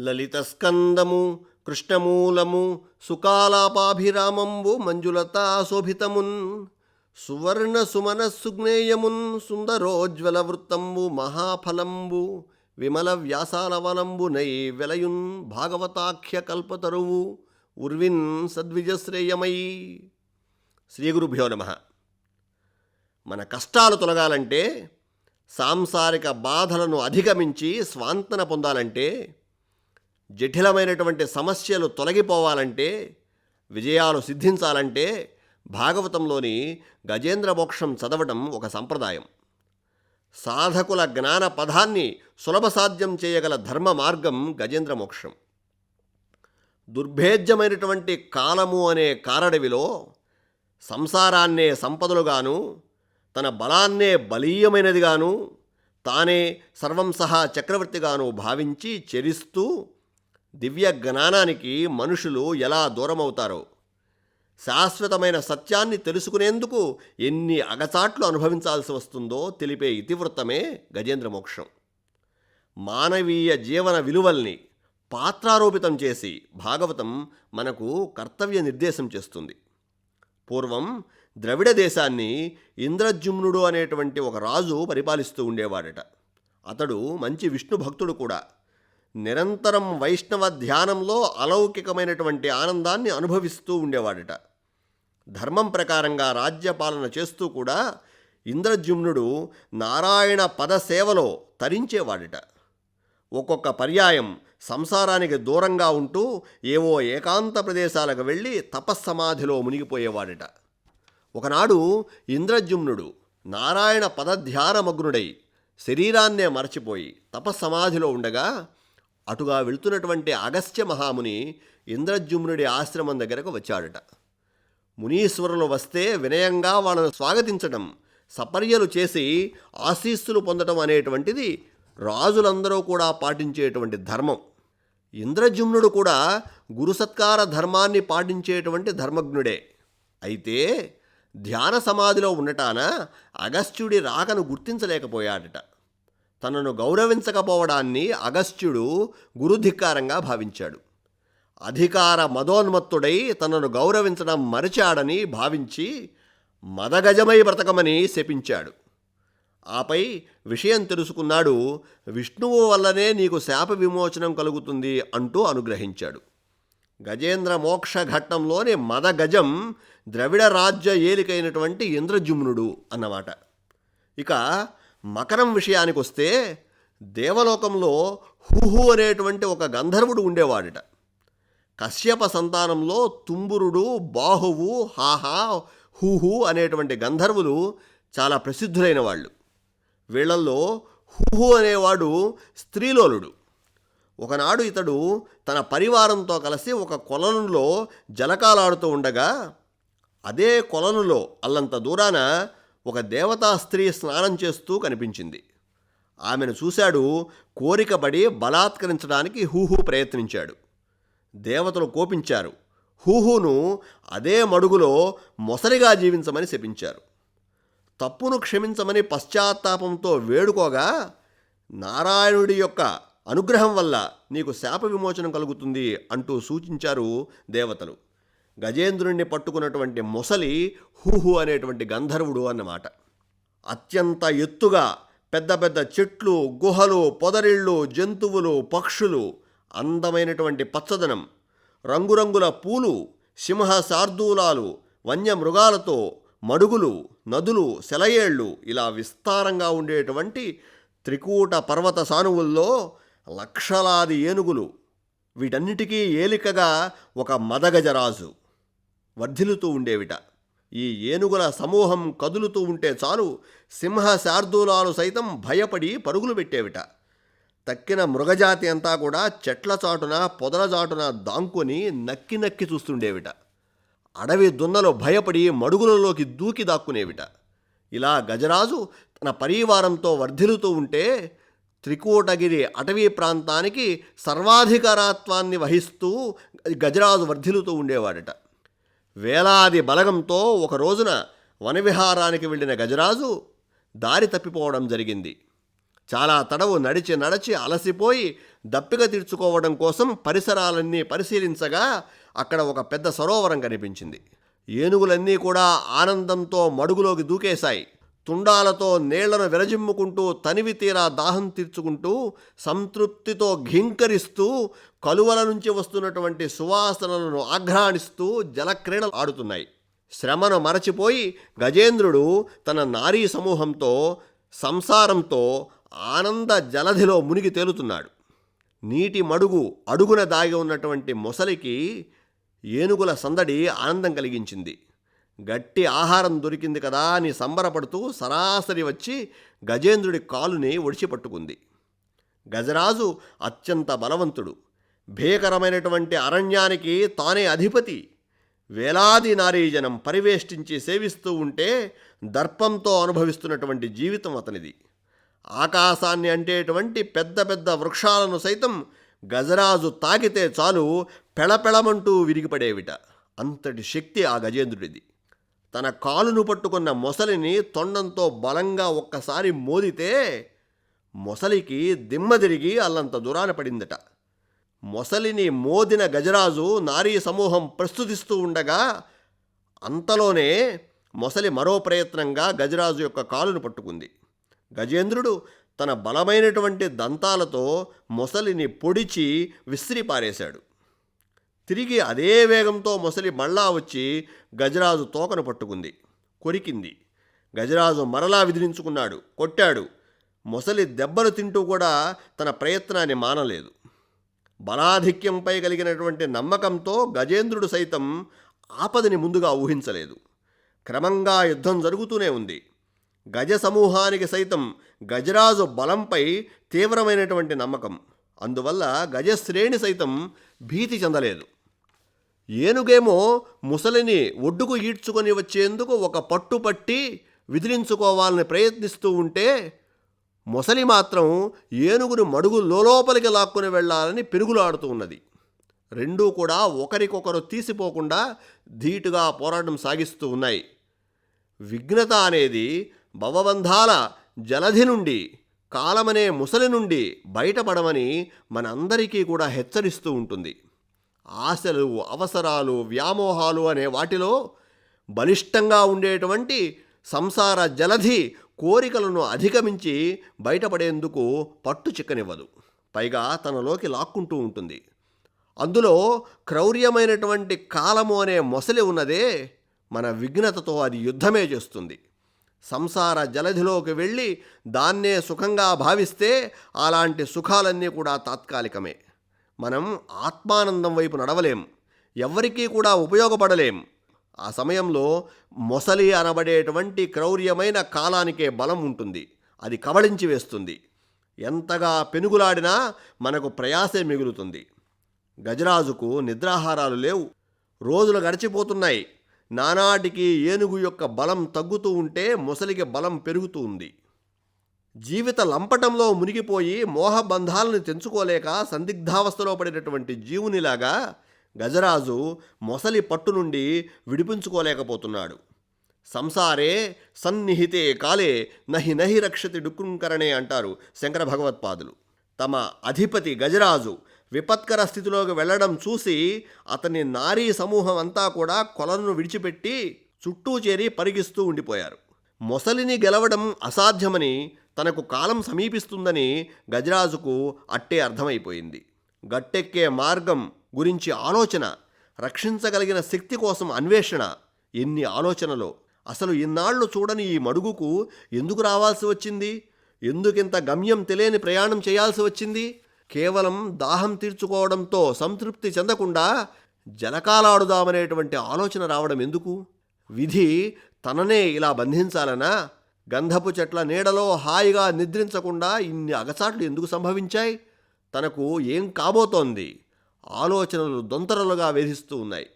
లలితస్కందము కృష్ణమూలము సుకాలాపాభిరామంబు మంజులతా శోభితమున్ సువర్ణ సుమన సుజ్ఞేయమున్ సుందరోజ్వల వృత్తంబు మహాఫలంబు విమల వ్యాసాలవలంబు నై వెలయున్ భాగవతాఖ్య కల్పతరువు ఉర్విన్ సద్విజశ్రేయమై. శ్రీ గురుభ్యో నమ. మన కష్టాలు తొలగాలంటే సాంసారిక బాధలను అధిగమించి స్వాంతన పొందాలంటే జటిలమైనటువంటి సమస్యలు తొలగిపోవాలంటే విజయాలు సిద్ధించాలంటే భాగవతంలోని గజేంద్ర మోక్షం చదవటం ఒక సంప్రదాయం. సాధకుల జ్ఞాన పదాన్ని సులభ సాధ్యం చేయగల ధర్మ మార్గం గజేంద్ర మోక్షం. దుర్భేద్యమైనటువంటి కాలము అనే కారడవిలో సంసారాన్నే సంపదలుగాను తన బలాన్నే బలీయమైనదిగాను తానే సర్వం సహా చక్రవర్తిగాను భావించి చెరిస్తూ దివ్య జ్ఞానానికి మనుషులు ఎలా దూరమవుతారో శాశ్వతమైన సత్యాన్ని తెలుసుకునేందుకు ఎన్ని అగచాట్లు అనుభవించాల్సి వస్తుందో తెలిపే ఇతివృత్తమే గజేంద్ర మోక్షం. మానవీయ జీవన విలువల్ని పాత్రారోపితం చేసి భాగవతం మనకు కర్తవ్య నిర్దేశం చేస్తుంది. పూర్వం ద్రవిడ దేశాన్ని ఇంద్రజుమ్నుడు అనేటువంటి ఒక రాజు పరిపాలిస్తూ ఉండేవాడట. అతడు మంచి విష్ణు భక్తుడు కూడా. నిరంతరం వైష్ణవ ధ్యానంలో అలౌకికమైనటువంటి ఆనందాన్ని అనుభవిస్తూ ఉండేవాడట. ధర్మం ప్రకారంగా రాజ్యపాలన చేస్తూ కూడా ఇంద్రజుమ్నుడు నారాయణ పద సేవలో తరించేవాడట. ఒక్కొక్క పర్యాయం సంసారానికి దూరంగా ఉంటూ ఏవో ఏకాంత ప్రదేశాలకు వెళ్ళి తపస్సమాధిలో మునిగిపోయేవాడట. ఒకనాడు ఇంద్రజుమ్నుడు నారాయణ పదధ్యానమగ్నుడై శరీరాన్నే మరచిపోయి తపస్సమాధిలో ఉండగా అటుగా వెళుతున్నటువంటి అగస్త్య మహాముని ఇంద్రజుమ్నుడి ఆశ్రమం దగ్గరకు వచ్చాడట. మునీశ్వరులు వస్తే వినయంగా వాళ్ళను స్వాగతించడం సపర్యలు చేసి ఆశీస్సులు పొందడం అనేటువంటిది రాజులందరూ కూడా పాటించేటువంటి ధర్మం. ఇంద్రజుమ్నుడు కూడా గురుసత్కార ధర్మాన్ని పాటించేటువంటి ధర్మజ్ఞుడే. అయితే ధ్యాన సమాధిలో ఉండటాన అగస్త్యుడి రాకను గుర్తించలేకపోయాడట. తనను గౌరవించకపోవడాన్ని అగస్త్యుడు గురుధిక్కారంగా భావించాడు. అధికార మదోన్మత్తుడై తనను గౌరవించడం మరిచాడని భావించి మదగజమై బ్రతకమని శపించాడు. ఆపై విషయం తెలుసుకున్నాడు విష్ణువు వల్లనే నీకు శాప విమోచనం కలుగుతుంది అంటూ అనుగ్రహించాడు. గజేంద్ర మోక్ష ఘట్టంలోని మదగజం ద్రవిడ రాజ్య ఏలికైనటువంటి ఇంద్రజుమ్నుడు అన్నమాట. ఇక మకరం విషయానికి వస్తే దేవలోకంలో హుహు అనేటువంటి ఒక గంధర్వుడు ఉండేవాడట. కశ్యప సంతానంలో తుంబురుడు బాహువు హాహా హుహు అనేటువంటి గంధర్వులు చాలా ప్రసిద్ధులైన వాళ్ళు వీళ్ళల్లో హుహు అనేవాడు స్త్రీలోలుడు. ఒకనాడు ఇతడు తన పరివారంతో కలిసి ఒక కొలనులో జలకాలాడుతూ ఉండగా అదే కొలనులో అల్లంత దూరాన ఒక దేవతా స్త్రీ స్నానం చేస్తూ కనిపించింది. ఆమెను చూశాడు కోరికబడి బలాత్కరించడానికి హూహు ప్రయత్నించాడు. దేవతలు కోపించారు. హూహును అదే మడుగులో మొసలిగా జీవించమని శపించారు. తప్పును క్షమించమని పశ్చాత్తాపంతో వేడుకోగా నారాయణుడి యొక్క అనుగ్రహం వల్ల నీకు శాప విమోచనం కలుగుతుంది అంటూ సూచించారు దేవతలు. గజేంద్రుణ్ణి పట్టుకున్నటువంటి మొసలి హూహు అనేటువంటి గంధర్వుడు అన్నమాట. అత్యంత ఎత్తుగా పెద్ద పెద్ద చెట్లు గుహలు పొదరిళ్ళు జంతువులు పక్షులు అందమైనటువంటి పచ్చదనం రంగురంగుల పూలు సింహ శార్దూలాలు వన్యమృగాలతో మడుగులు నదులు సెలయేళ్ళు ఇలా విస్తారంగా ఉండేటువంటి త్రికూట పర్వత సానువుల్లో లక్షలాది ఏనుగులు. వీటన్నిటికీ ఏలికగా ఒక మదగజరాజు. వర్ధిల్లుతూ ఉండేవిట. ఈ ఏనుగుల సమూహం కదులుతూ ఉంటే చాలు సింహ శార్దూలాలు సైతం భయపడి పరుగులు పెట్టేవిట. తక్కిన మృగజాతి అంతా కూడా చెట్ల చాటున పొదల చాటున దాంకొని నక్కి నక్కి చూస్తుండేవిట. అడవి దున్నలు భయపడి మడుగులలోకి దూకి దాక్కునేవిట. ఇలా గజరాజు తన పరివారంతో వర్ధిల్లుతూ ఉంటే త్రికూటగిరి అటవీ ప్రాంతానికి సర్వాధికారత్వాన్ని వహిస్తూ గజరాజు వర్ధిల్లుతూ ఉండేవాడట. వేలాది బలగంతో ఒక రోజున వనవిహారానికి వెళ్ళిన గజరాజు దారి తప్పిపోవడం జరిగింది. చాలా తడవు నడిచి నడిచి అలసిపోయి దప్పిక తీర్చుకోవడం కోసం పరిసరాలన్నీ పరిశీలించగా అక్కడ ఒక పెద్ద సరోవరం కనిపించింది. ఏనుగులన్నీ కూడా ఆనందంతో మడుగులోకి దూకేశాయి. తుండాలతో నీళ్ళను విరజిమ్ముకుంటూ తనివి తీరా దాహం తీర్చుకుంటూ సంతృప్తితో ఘింకరిస్తూ కలువల నుంచి వస్తున్నటువంటి సువాసనలను ఆఘ్రాణిస్తూ జలక్రీడలు ఆడుతున్నాయి. శ్రమను మరచిపోయి గజేంద్రుడు తన నారీ సమూహంతో సంసారంతో ఆనంద జలధిలో మునిగి తేలుతున్నాడు. నీటి మడుగు అడుగున దాగి ఉన్నటువంటి మొసలికి ఏనుగుల సందడి ఆనందం కలిగించింది. గట్టి ఆహారం దొరికింది కదా అని సంబరపడుతూ సరాసరి వచ్చి గజేంద్రుడి కాలుని ఒడిచిపట్టుకుంది గజరాజు అత్యంత బలవంతుడు. భీకరమైనటువంటి అరణ్యానికి తానే అధిపతి. వేలాది నారీజనం పరివేష్టించి సేవిస్తూ ఉంటే దర్పంతో అనుభవిస్తున్నటువంటి జీవితం అతనిది. ఆకాశాన్ని అంటేటువంటి పెద్ద పెద్ద వృక్షాలను సైతం గజరాజు తాకితే చాలు పెళపెళమంటూ విరిగిపడేవిట. అంతటి శక్తి ఆ గజేంద్రుడిది. తన కాలును పట్టుకున్న మొసలిని తొండంతో బలంగా ఒక్కసారి మోదితే మొసలికి దిమ్మ తిరిగి అల్లంత దూరాన పడిందట. మొసలిని మోదిన గజరాజు నారీ సమూహం ప్రస్తుతిస్తూ ఉండగా అంతలోనే మొసలి మరో ప్రయత్నంగా గజరాజు యొక్క కాలును పట్టుకుంది. గజేంద్రుడు తన బలమైనటువంటి దంతాలతో మొసలిని పొడిచి విసిరిపారేశాడు. తిరిగి అదే వేగంతో మొసలి మళ్ళా వచ్చి గజరాజు తోకను పట్టుకుంది. కొరికింది. గజరాజు మరలా విదిలించుకున్నాడు. కొట్టాడు. మొసలి దెబ్బలు తింటూ కూడా తన ప్రయత్నాన్ని మానలేదు. బలాధిక్యంపై కలిగినటువంటి నమ్మకంతో గజేంద్రుడు సైతం ఆపదని ముందుగా ఊహించలేదు. క్రమంగా యుద్ధం జరుగుతూనే ఉంది. గజ సమూహానికి సైతం గజరాజు బలంపై తీవ్రమైనటువంటి నమ్మకం. అందువల్ల గజశ్రేణి సైతం భీతి చెందలేదు. ఏనుగేమో ముసలిని ఒడ్డుకు ఈడ్చుకొని వచ్చేందుకు ఒక పట్టు పట్టి విదిలించుకోవాలని ప్రయత్నిస్తూ ఉంటే మొసలి మాత్రం ఏనుగును మడుగు లోపలికి లాక్కుని వెళ్ళాలని పెరుగులాడుతూ ఉన్నది. రెండూ కూడా ఒకరికొకరు తీసిపోకుండా ధీటుగా పోరాటం సాగిస్తూ ఉన్నాయి. విఘ్నత అనేది భవబంధాల జలధి నుండి కాలమనే ముసలి నుండి బయటపడమని మనందరికీ కూడా హెచ్చరిస్తూ ఉంటుంది. ఆశలు అవసరాలు వ్యామోహాలు అనే వాటిలో బలిష్టంగా ఉండేటువంటి సంసార జలధి కోరికలను అధిగమించి బయటపడేందుకు పట్టు చిక్కనివ్వదు. పైగా తనలోకి లాక్కుంటూ ఉంటుంది. అందులో క్రౌర్యమైనటువంటి కాలము అనే మొసలి ఉన్నదే మన విఘ్నతతో అది యుద్ధమే చేస్తుంది. సంసార జలధిలోకి వెళ్ళి దాన్నే సుఖంగా భావిస్తే అలాంటి సుఖాలన్నీ కూడా తాత్కాలికమే. మనం ఆత్మానందం వైపు నడవలేం. ఎవ్వరికీ కూడా ఉపయోగపడలేం. ఆ సమయంలో మొసలి అనబడేటువంటి క్రౌర్యమైన కాలానికే బలం ఉంటుంది. అది కబళించి వేస్తుంది. ఎంతగా పెనుగులాడినా మనకు ప్రయాసే మిగులుతుంది. గజరాజుకు నిద్రాహారాలు లేవు. రోజులు గడిచిపోతున్నాయి. నానాటికి ఏనుగు యొక్క బలం తగ్గుతూ ఉంటే మొసలికి బలం పెరుగుతూ ఉంది. జీవిత లంపటంలో మునిగిపోయి మోహబంధాలను తెంచుకోలేక సందిగ్ధావస్థలో పడినటువంటి జీవునిలాగా గజరాజు మొసలి పట్టు నుండి విడిపించుకోలేకపోతున్నాడు. సంసారే సన్నిహితే కాలే నహి నహి రక్షతి డుక్కుంకరణే అంటారు శంకర భగవత్పాదులు. తమ అధిపతి గజరాజు విపత్కర స్థితిలోకి వెళ్ళడం చూసి అతని నారీ సమూహం అంతా కూడా కొలను విడిచిపెట్టి చుట్టూ చేరి పరిగిస్తూ ఉండిపోయారు. మొసలిని గెలవడం అసాధ్యమని తనకు కాలం సమీపిస్తుందని గజరాజుకు అట్టే అర్థమైపోయింది. గట్టెక్కే మార్గం గురించి ఆలోచన రక్షించగలిగిన శక్తి కోసం అన్వేషణ ఎన్ని ఆలోచనలో. అసలు ఇన్నాళ్ళు చూడని ఈ మడుగుకు ఎందుకు రావాల్సి వచ్చింది? ఎందుకింత గమ్యం తెలియని ప్రయాణం చేయాల్సి వచ్చింది? కేవలం దాహం తీర్చుకోవడంతో సంతృప్తి చెందకుండా జలకాలాడుదామనేటువంటి ఆలోచన రావడం ఎందుకు? విధి తననే ఇలా బంధించాలనా? గంధపు చెట్ల నీడలో హాయిగా నిద్రించకుండా ఇన్ని అగచాట్లు ఎందుకు సంభవించాయి? తనకు ఏం కాబోతోంది? ఆలోచనలు దొంతరలుగా వేధిస్తూ ఉన్నాయి.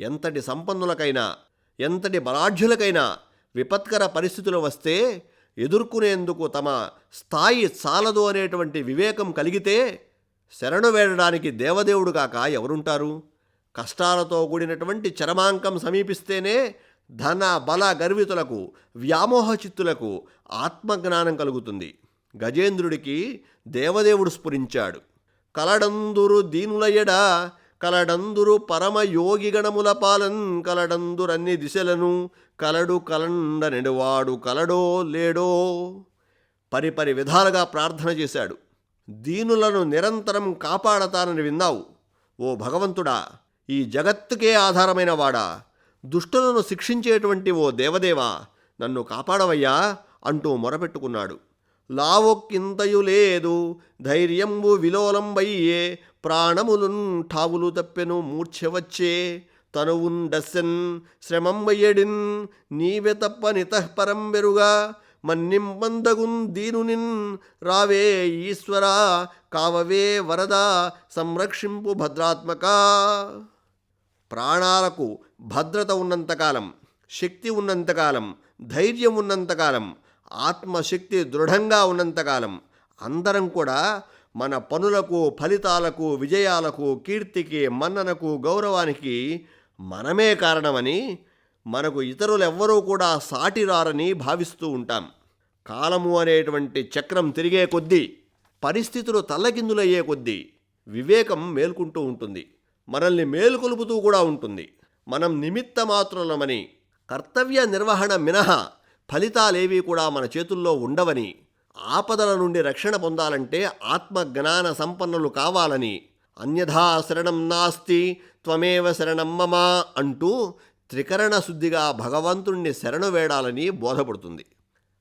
ఎంతటి సంపన్నులకైనా ఎంతటి బలాఢ్యులకైనా విపత్కర పరిస్థితులు వస్తే ఎదుర్కొనేందుకు తమ స్థాయి చాలదు అనేటువంటి వివేకం కలిగితే శరణు వేడడానికి దేవదేవుడు కాక ఎవరుంటారు? కష్టాలతో కూడినటువంటి చరమాంకం సమీపిస్తేనే ధన బల గర్వితులకు వ్యామోహ చిత్తులకు ఆత్మజ్ఞానం కలుగుతుంది. గజేంద్రుడికి దేవదేవుడు స్ఫురించాడు. కలడందురు దీనులయడ కలడందురు పరమయోగిగణముల పాలన్ కలడందురన్ని దిశలను కలడు కలండ నెడువాడు కలడో లేడో పరిపరి విధాలుగా ప్రార్థన చేశాడు. దీనులను నిరంతరం కాపాడతానని విన్నావు. ఓ భగవంతుడా ఈ జగత్తుకే ఆధారమైన వాడా దుష్టులను శిక్షించేటువంటి ఓ దేవదేవా నన్ను కాపాడవయ్యా అంటూ మొరపెట్టుకున్నాడు. లావొక్కింతయు లేదు ధైర్యంబు విలోలంబయ్యే ప్రాణములున్ ఠావులు తప్పెను మూర్ఛవచ్చే. తనువుండస్సెన్ శ్రమంబయ్యడిన్ నీవె తప్ప నితఃపరం వెరుగా మన్నింబందగున్ దీనునిన్ రావే ఈశ్వరా కావవే వరదా సంరక్షింపు భద్రాత్మకా. ప్రాణాలకు భద్రత ఉన్నంతకాలం శక్తి ఉన్నంతకాలం ధైర్యం ఉన్నంతకాలం ఆత్మశక్తి దృఢంగా ఉన్నంతకాలం అందరం కూడా మన పనులకు ఫలితాలకు విజయాలకు కీర్తికి మన్ననకు గౌరవానికి మనమే కారణమని మనకు ఇతరులెవ్వరూ కూడా సాటిరారని భావిస్తూ ఉంటాం. కాలము అనేటువంటి చక్రం తిరిగే కొద్దీ పరిస్థితులు తల్లకిందులయ్యే కొద్దీ వివేకం మేల్కుంటూ ఉంటుంది. మనల్ని మేలుకొలుపుతూ కూడా ఉంటుంది. మనం నిమిత్త మాత్రులమని కర్తవ్య నిర్వహణ మినహా ఫలితాలేవీ కూడా మన చేతుల్లో ఉండవని ఆపదల నుండి రక్షణ పొందాలంటే ఆత్మజ్ఞాన సంపన్నులు కావాలని అన్యథా శరణం నాస్తి త్వమేవ శరణం మమ అంటూ త్రికరణ శుద్ధిగా భగవంతుణ్ణి శరణు వేడాలని బోధపడుతుంది.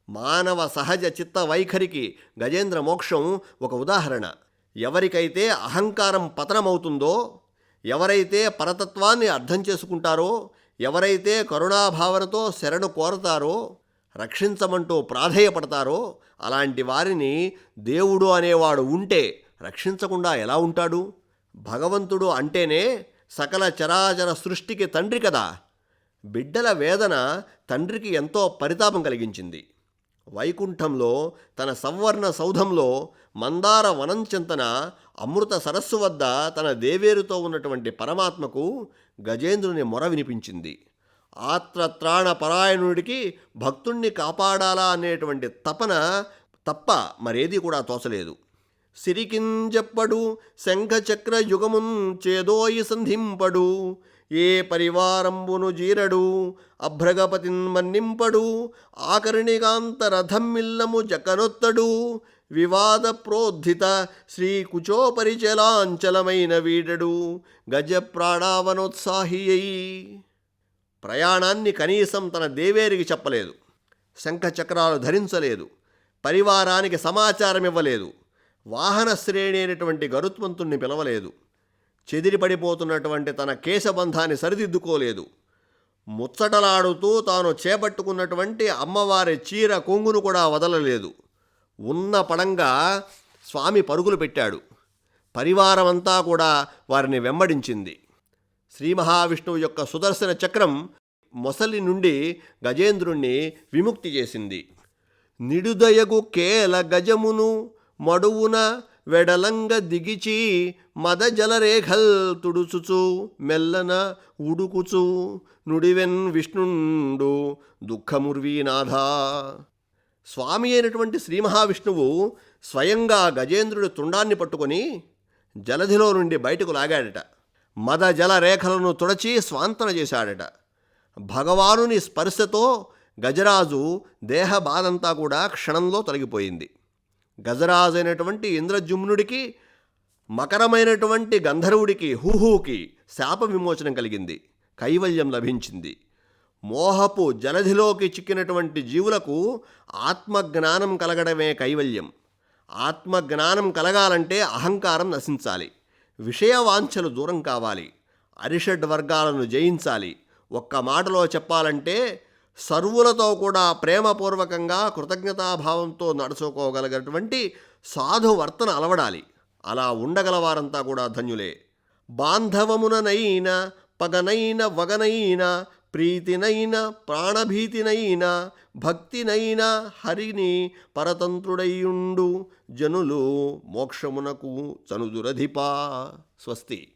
మానవ సహజ చిత్త వైఖరికి గజేంద్ర మోక్షం ఒక ఉదాహరణ. ఎవరికైతే అహంకారం పతనమవుతుందో ఎవరైతే పరతత్వాన్ని అర్థం చేసుకుంటారో ఎవరైతే కరుణాభావనతో శరణు కోరతారో రక్షించమంటూ ప్రాధేయపడతారో అలాంటి వారిని దేవుడు అనేవాడు ఉంటే రక్షించకుండా ఎలా ఉంటాడు? భగవంతుడు అంటేనే సకల చరాచర సృష్టికి తండ్రి కదా. బిడ్డల వేదన తండ్రికి ఎంతో పరితాపం కలిగించింది. వైకుంఠంలో తన సంవర్ణ సౌధంలో మందార వనంచెంతన అమృత సరస్సు వద్ద తన దేవేరుతో ఉన్నటువంటి పరమాత్మకు గజేంద్రుని మొర వినిపించింది. ఆత్రత్రాణ పరాయణుడికి భక్తుణ్ణి కాపాడాలా అనేటువంటి తపన తప్ప మరేది కూడా తోచలేదు. సిరికింజప్పడు శంఖచక్ర యుగమున్ చేదోయి సంధింపడు. ఏ పరివారంబును జీరడు అభ్రగపతిన్ మన్నింపడు ఆకర్ణికాంతరథమ్మిల్లము జకనొత్తడు. వివాద ప్రోద్ధిత శ్రీ కుచోపరిచలాంచలమైన వీడడు గజ ప్రాణావనోత్సాహి అయి ప్రయాణాన్ని కనీసం తన దేవేరికి చెప్పలేదు శంఖచక్రాలు ధరించలేదు పరివారానికి సమాచారం ఇవ్వలేదు వాహన శ్రేణి అయినటువంటి గరుత్మంతుణ్ణి పిలవలేదు. చెదిరిపడిపోతున్నటువంటి తన కేశబంధాన్ని సరిదిద్దుకోలేదు. ముచ్చటలాడుతూ తాను చేపట్టుకున్నటువంటి అమ్మవారి చీర కొంగును కూడా వదలలేదు. ఉన్న పడంగా స్వామి పరుగులు పెట్టాడు. పరివారమంతా కూడా వారిని వెంబడించింది. శ్రీ మహావిష్ణువు యొక్క సుదర్శన చక్రం మొసలి నుండి గజేంద్రుణ్ణి విముక్తి చేసింది. నిడుదయగు కేల గజమును మడువున వెడలంగ దిగిచి మద జలరేఖల్ తుడుచుచు మెల్లన ఉడుకుచు నుడివెన్ విష్ణుండు దుఃఖముర్వీనాథ స్వామి అయినటువంటి శ్రీ మహావిష్ణువు స్వయంగా గజేంద్రుడి తుండాన్ని పట్టుకొని జలధిలో నుండి బయటకు లాగాడట. మద జల రేఖలను తుడచి స్వాంతన చేశాడట. భగవానుని స్పర్శతో గజరాజు దేహ బాధంతా కూడా క్షణంలో తొలగిపోయింది. గజరాజైనటువంటి అయినటువంటి ఇంద్రజుమ్నుడికి మకరమైనటువంటి గంధర్వుడికి హూహూకి శాప విమోచనం కలిగింది కైవల్యం లభించింది. మోహపు జలధిలోకి చిక్కినటువంటి జీవులకు ఆత్మజ్ఞానం కలగడమే కైవల్యం. ఆత్మజ్ఞానం కలగాలంటే అహంకారం నశించాలి. విషయ వాంఛలు దూరం కావాలి. అరిషడ్ వర్గాలను జయించాలి. ఒక్క మాటలో చెప్పాలంటే సర్వులతో కూడా ప్రేమపూర్వకంగా కృతజ్ఞతాభావంతో నడుచుకోగలిగినటువంటి సాధువర్తన అలవడాలి. అలా ఉండగలవారంతా కూడా ధన్యులే. బాంధవముననైన పగనైన వగనైన ప్రీతినైన ప్రాణభీతినైన భక్తినైన హరిని పరతంత్రుడయ్యుండు జనులు మోక్షమునకు చనుదురధిపా. స్వస్తి.